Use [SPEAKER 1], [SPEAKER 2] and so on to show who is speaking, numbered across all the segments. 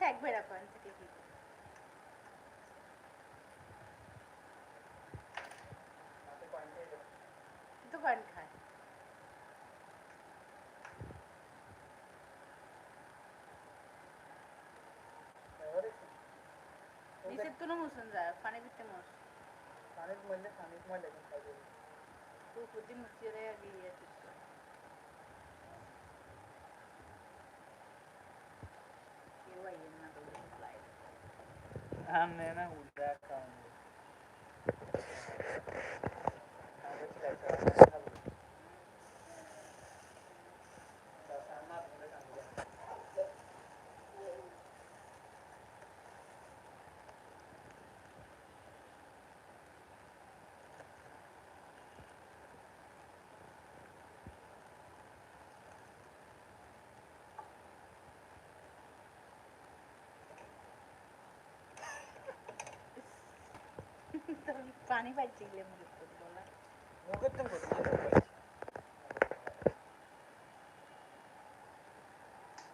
[SPEAKER 1] কিন্তু একবার আমি থেকে? তো কয়েন খায়। নিচের তুলো মুসুন যায় পানি দিতে মুস। দেয় আর গিয়ে দিচ্ছে কেউ நான் என்ன eh, করব না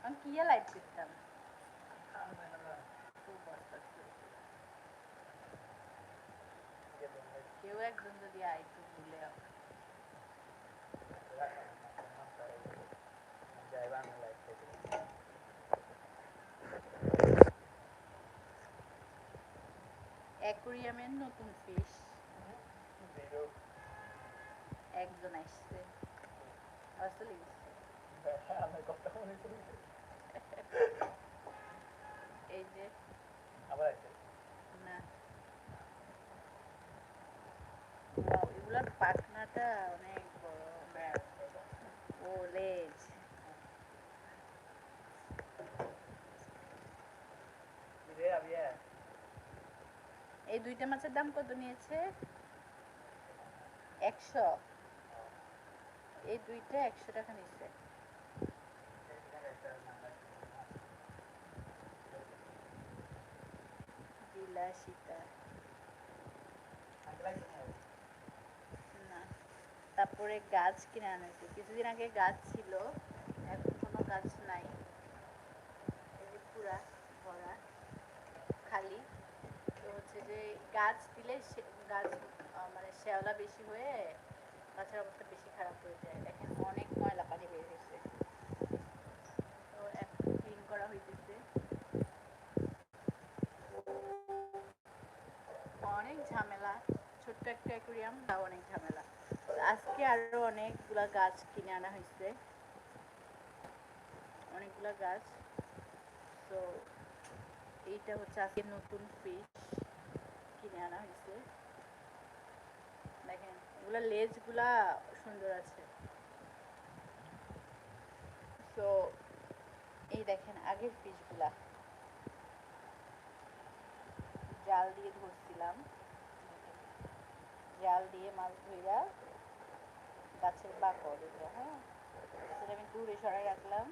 [SPEAKER 1] আমি কি লাইভ করতাম কেউ একজন যদি আইতো ভুলে অ্যাকুরিয়ামের নতুন ফিশ একজন আসছে। আসলে এই যে। না। Wow, এগুলার পাখনাটা অনেক বড়। ও লেজ এই দুইটা মাছের দাম কত নিয়েছে? একশো। এই দুইটা একশো টাকা নিচ্ছে। না, তারপরে গাছ কিনে আনেছে। কিছুদিন আগে গাছ ছিল, এখন কোনো গাছ নাই। এই যে পুরা ভরা, খালি। যে গাছ দিলে গাছ মানে শ্যাওলা বেশি হয়ে গাছের অবস্থা বেশি খারাপ হয়ে যায়। দেখেন অনেক ময়লা পানি বের হয়েছে। তো ক্লিন করা হইতেছে। অনেক ঝামেলা। ছোট্ট একটা অ্যাকুরিয়াম তাও অনেক ঝামেলা। আজকে আরও অনেকগুলা গাছ কিনে আনা হয়েছে অনেকগুলা গাছ। তো এইটা হচ্ছে আজকে নতুন ফিশ আনা হয়েছে দেখেন, এগুলা লেজগুলা সুন্দর আছে। তো এই দেখেন, আগের ফিশগুলা জাল দিয়ে ধরছিলাম। জাল দিয়ে মাছ ধইরা গাছের বাকর এগুলো হ্যাঁ? সেটা আমি দূরে সরাই রাখলাম।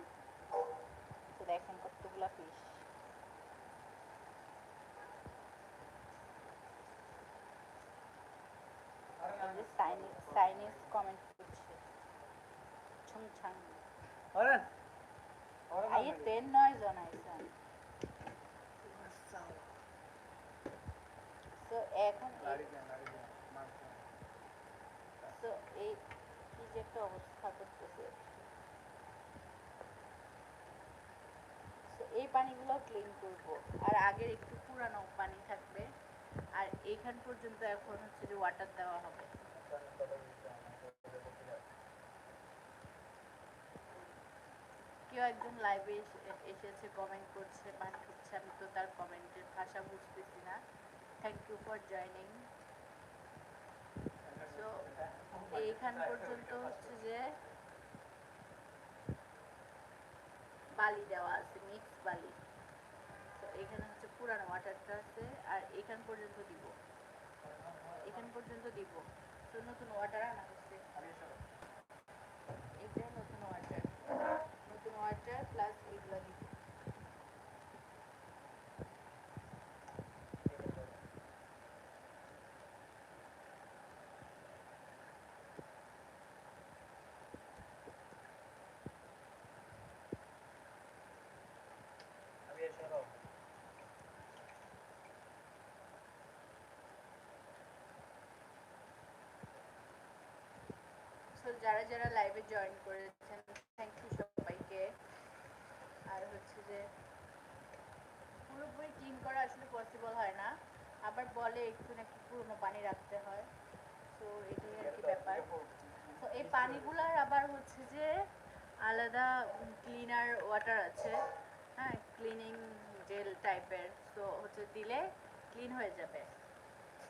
[SPEAKER 1] তো দেখেন কতগুলা ফিশ চাইনিজ চাইনিজ কমেন্ট করছে। আইয়ে ট্রেন নয় তো এখন এই- তো এই কি যে একটা অবস্থা করতেছে। এই পানিগুলো ক্লিন করব। আর আগের একটু পুরানো পানি থাকবে। আর এইখান পর্যন্ত এখন হচ্ছে যে ওয়াটার দেওয়া হবে। কেউ একজন লাইভে এসেছে কমেন্ট করছে, পানি ঠুকছে আমি তো তার কমেন্টের ভাষা বুঝতেছি না। থ্যাংক ইউ ফর জয়নিং এইখান পর্যন্ত হচ্ছে যে বালি দেওয়া আছে মিক্স বালি। তো এখানে হচ্ছে পুরানো ওয়াটারটা আছে, আর এখান পর্যন্ত দিব। এখান পর্যন্ত দিব। নতুন ওয়াটার আনা হচ্ছে। এটা নতুন ওয়াটার নতুন ওয়াটার প্লাস এগুলো দিব যারা যারা লাইভে জয়েন করেছেন থ্যাংক ইউ সবাইকে। আর হচ্ছে যে পুরোপুরি ক্লিন করা আসলে পসিবল হয় না। আবার বলে একটু নাকি পুরনো পানি রাখতে হয়। তো এটাই আর কি ব্যাপার। তো এই পানিগুলার আবার হচ্ছে যে আলাদা ক্লিনার ওয়াটার আছে। হ্যাঁ ক্লিনিং জেল টাইপের তো হচ্ছে দিলে ক্লিন হয়ে যাবে।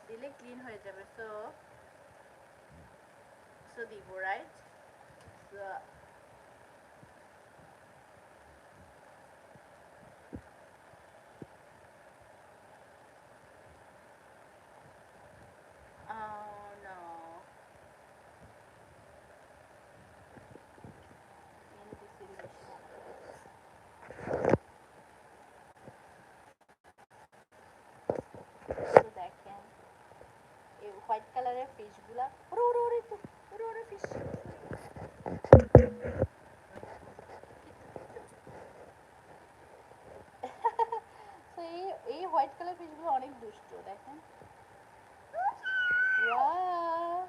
[SPEAKER 1] দিলে ক্লিন হয়ে যাবে। সো সো দিব right Oh no. Yeni bir sürü তো দেখেন এই হোয়াইট কালারের ফিশগুলা ওরে ওরে ওরে তো ওরে ওরে ফিশ তো এই এই হোয়াইট কালার ফিশগুলো অনেক দুষ্ট দেখেন Wow!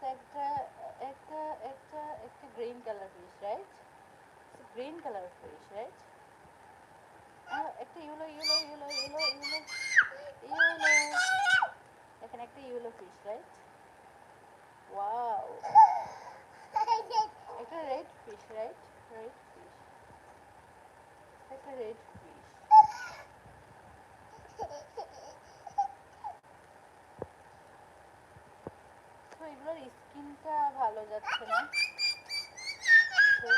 [SPEAKER 1] So একটা একটা একটা একটা green colour fish right green colour fish right একটা yellow yellow yellow yellow yellow yellow এখানে একটা ইউলো ফিশ রাইট ওয়াও একটা রেড ফিশ তো এগুলোর স্কিনটা ভালো যাচ্ছে না তো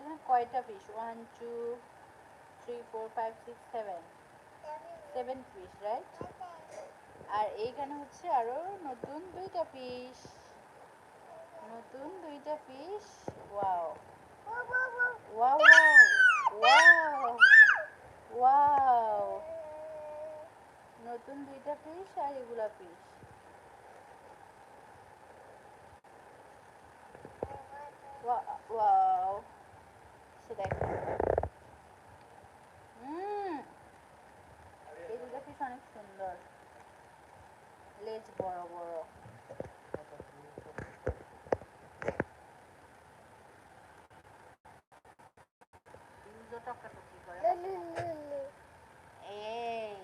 [SPEAKER 1] এখানে কয়টা piece one two three four five six seven seven piece right আর এইখানে হচ্ছে আরও নতুন দুইটা পিস নতুন দুইটা piece wow wow wow wow নতুন দুইটা পিস আর এগুলা পিস ওয়াও সে দেখো। হুম। দুটো পিস অনেক সুন্দর। লেজ বড় বড়। টকাটকি করে? এই।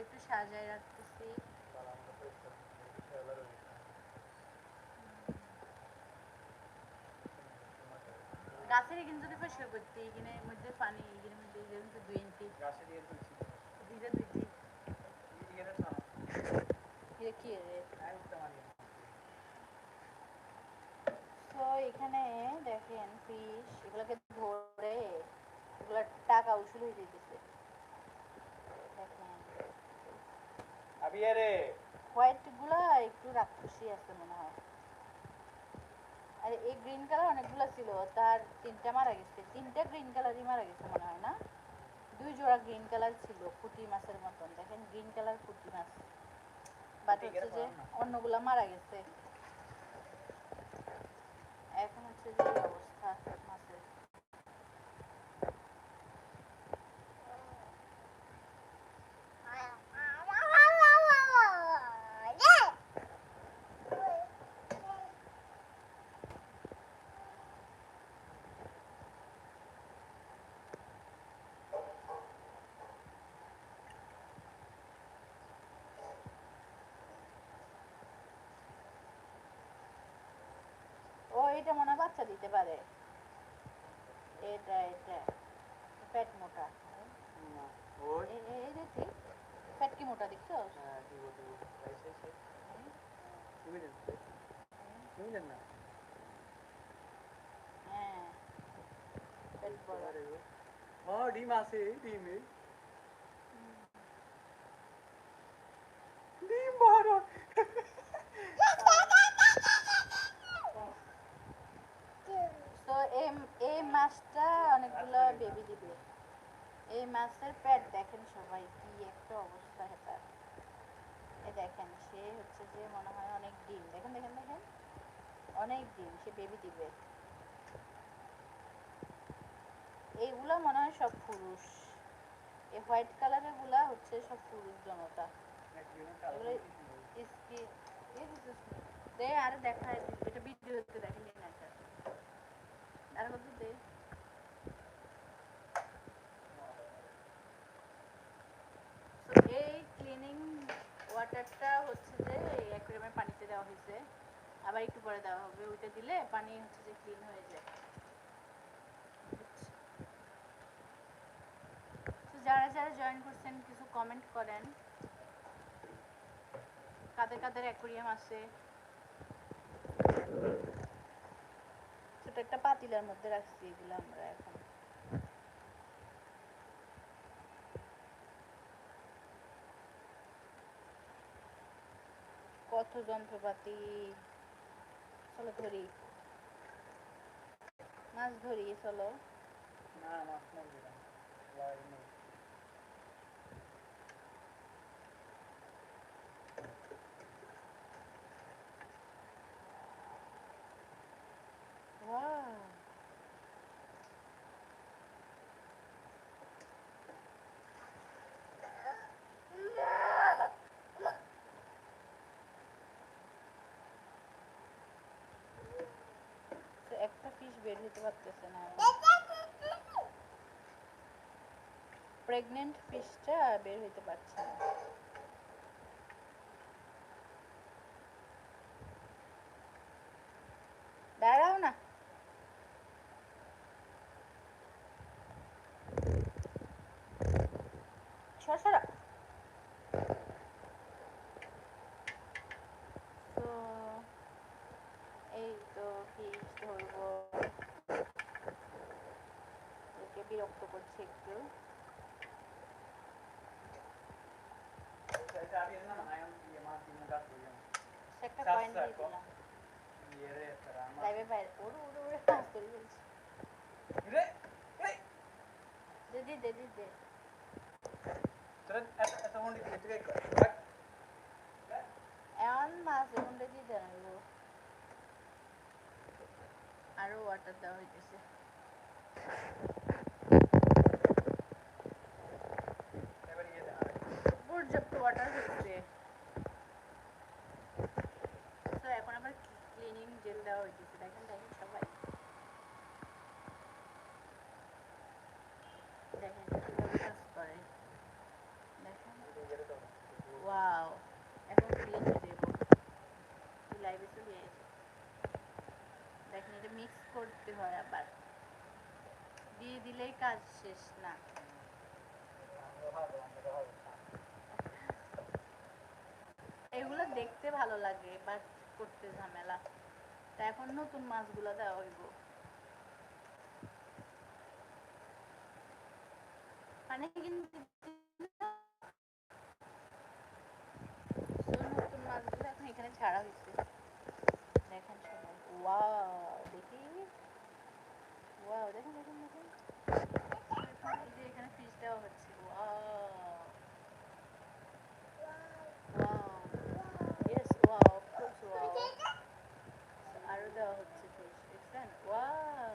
[SPEAKER 1] একটু সাজায় রাখতেছি গাছের কিন্তু যদি করতে এখানে মধ্যে পানি এখানের মধ্যে এখানে মধ্যে দুই ইঞ্চি। দুইটা দুইটি এটা কি রে? তো এখানে দেখেন ফিশ এগুলোকে ধরে এগুলোর টাকা উসুল হয়ে যেতেছে দেখেন।
[SPEAKER 2] আবিয়ারে।
[SPEAKER 1] হোয়াইটগুলা একটু রাক্ষসী আছে মনে হয়। আর এই গ্রিন কালার অনেকগুলো ছিল তার তিনটা মারা গেছে। তিনটা গ্রিন কালারই মারা গেছে মনে হয় না? দুই জোড়া গ্রিন কালার ছিল পুঁটি মাছের মতন। দেখেন গ্রিন কালার পুঁটি মাছ। বাট হচ্ছে যে? অন্যগুলা মারা গেছে। এখন হচ্ছে যে এই অবস্থা মাছের ও এটা হয় বাচ্চা দিতে পারে। এটা এটা। পেট মোটা।
[SPEAKER 2] ওই
[SPEAKER 1] এ- এ- পেট কি মোটা দেখছ?
[SPEAKER 2] হ্যাঁ দিব দিব এই সেই সেই তুমি দেন তুমি দেন না
[SPEAKER 1] হ্যাঁ পেট বড়
[SPEAKER 2] হ্যাঁ ডিম আছে ডিমে ডিম বড়
[SPEAKER 1] তো এই এই মাছটা অনেকগুলো বেবি দিবে এই মাছের পেট দেখেন সবাই, কি একটা অবস্থা এটা। এই দেখেন, সে হচ্ছে যে মনে হয় অনেক ডিম। দেখেন দেখেন দেখেন। অনেক ডিম, সে বেবি দিবে। এইগুলা মনে হয় সব পুরুষ। এই হোয়াইট কালারেরগুলা হচ্ছে সব পুরুষ জনতা। দে আরে দেখা এটা ভিডিওতে দেখেনি আর কত দে তো এই ক্লিনিং ওয়াটারটা হচ্ছে যে এই অ্যাকুয়ারিয়ামের পানিতে দেওয়া হয়েছে। আবার একটু পরে দেওয়া হবে। ওইটা দিলে পানি হচ্ছে যে ক্লিন হয়ে যায়। তো যারা যারা জয়েন করছেন, কিছু কমেন্ট করেন। কাদের কাদের অ্যাকুয়ারিয়াম আছে? ছোট একটা পাতিলার মধ্যে রাখছি, এগুলো আমরা এখন কত যন্ত্রপাতি চলো ধরি। মাছ ধরি চলো।
[SPEAKER 2] না মাছ না লাই নেই
[SPEAKER 1] Wow. তো একটা বের হতে পারতেছে না। প্রেগনেন্ট ফিশটা বের হইতে পারছে না। দাঁড়াও না। সরা তো এই তো ফিশ ধরবো। সে একটা
[SPEAKER 2] Sasa
[SPEAKER 1] পয়েন্ট দিয়ে. দিলাম. লাইভে বাইরে ওরে ওরে ওরে কাজ করে ফেলছে.
[SPEAKER 2] Re.
[SPEAKER 1] দে. এমন মাছ এখন দেন আরও ওয়াটার দেওয়া হইতেছে পর্যাপ্ত ওয়াটার হচ্ছে। তো এখন আবার ক্লিনিং জেল দেওয়া হইতেছে। দেখেন দেখেন সবাই। দেখেন করে। দেখেন। এখন ক্লিন দেবো চলে এসে দেখেন, এটা মিক্স করতে হয় আবার। দিয়ে দিলেই কাজ শেষ না এগুলো দেখতে ভালো লাগে বাট করতে ঝামেলা। তা এখন নতুন মাছগুলো দেওয়া হইব। মানে নতুন মাছগুলো এখন এখানে ছাড়া হয়েছে দেখেন সবাই। দেখি। ওয়াও দেখেন দেখেন দেখেন এই যে এখানে ফিশ দেওয়া হচ্ছে wow wow yes wow of course wow আরও দেওয়া হচ্ছে ফিশ দেখছেন ওয়াও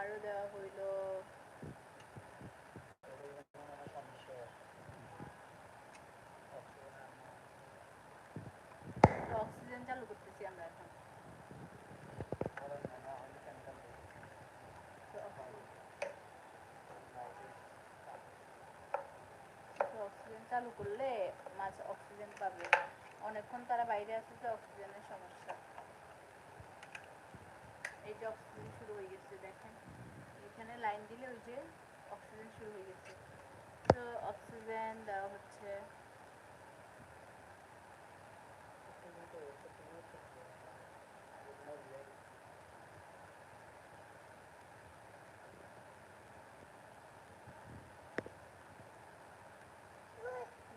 [SPEAKER 1] তো আরও দেওয়া হইল। অক্সিজেন চালু করতেছি আমরা এখন। চালু করলে মাছ অক্সিজেন পাবে। অনেকক্ষণ তারা বাইরে আছে অক্সিজেনের সমস্যা। এই যে অক্সিজেন শুরু হয়ে গেছে। দেখেন এখানে লাইন দিলে ওই যে অক্সিজেন শুরু হয়ে গেছে। তো অক্সিজেন দেওয়া হচ্ছে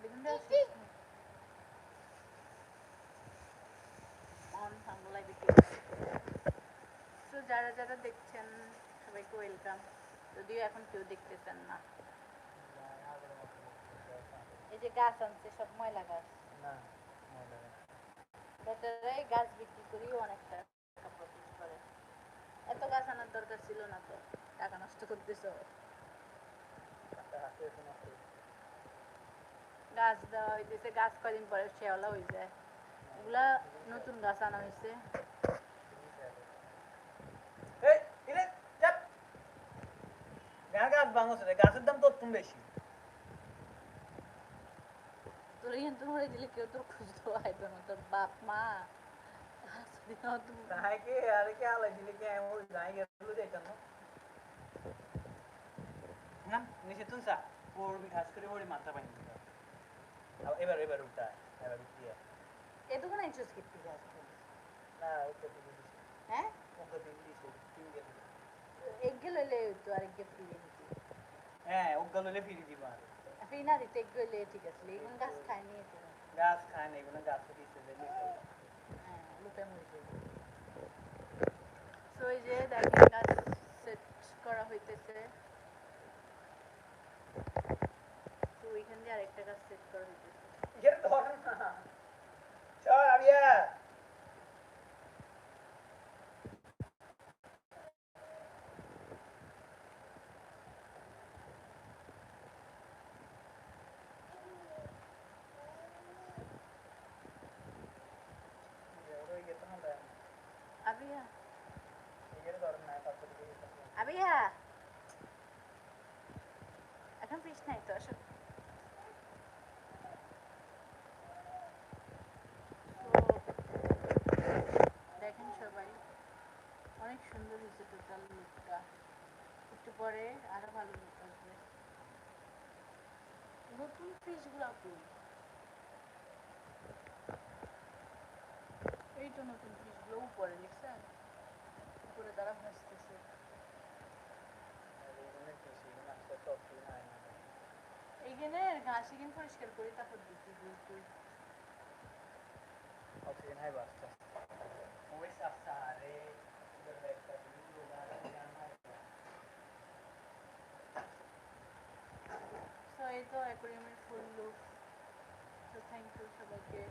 [SPEAKER 1] বিভিন্ন অন সাঙ্গুলাই বিক্রি তো যারা যারা দেখছেন সবাইকে ওয়েলকাম যদিও এখন কেউ দেখতেছেন না। এই যে গাছ আনছে সব ময়লা গাছ। বেচারাই গাছ। বিক্রি করেও অনেকটা টাকা প্রফিট করে। এত গাছ আনার দরকার ছিল না তো। টাকা নষ্ট করতেছ গাছ দেওয়া হইতেছে গাছ কদিন পরে শেওলা হয়ে যায়। এগুলা নতুন গাছ আনা হয়েছে
[SPEAKER 2] গাছ গাছ ভাঙছে রে, গাছের দাম তো তুমি বেশি।
[SPEAKER 1] তোর মরে দিলে কেউ তোর আইবে না তোর বাপ মা।
[SPEAKER 2] তাই কি? আর কি আলাই দিলে কি এমন যাই গেল যেতাম না। না নিচে তুই সা পড়বি খাস করে ওরে মাথা পানি এবার এবার উঠা এবার উঠিয়ে।
[SPEAKER 1] এ
[SPEAKER 2] না ওকে
[SPEAKER 1] হ্যাঁ?
[SPEAKER 2] ওকে গেল
[SPEAKER 1] এক গেলে তো আরেক গে ফ্রি দিতি
[SPEAKER 2] হ্যাঁ ওকে হলে ফিরি দিবা
[SPEAKER 1] ফ্রি না দিতে গেলে ঠিক আছে এগুলো গাছ খায় নিয়ে
[SPEAKER 2] গাছ খায় না এগুলো গাছ দিতে
[SPEAKER 1] হ্যাঁ লুপে মরে যাবে সো এই যে দেখেন গাছ সেট করা হইতেছে তো ওইখান দিয়ে আরেকটা গাছ সেট করা হইতেছে
[SPEAKER 2] এর ধর না চল আরিয়া
[SPEAKER 1] এখন নাই তো দেখেন সবাই অনেক সুন্দর হয়েছে টোটাল লুকটা একটু পরে আরও ভালো লুক আসবে নতুন কই এই তো নতুন ফিশগুলো উপরে দেখছেন উপরে দ্বারা ভাসতেছে এইখানে ঘাস এখানে পরিষ্কার করি তারপর দিচ্ছি দুই
[SPEAKER 2] hai basta. Uwi sa sare. Direkta
[SPEAKER 1] এই তো অ্যাকোরিয়ামের ফুল লুক তো থ্যাংক ইউ সবাইকে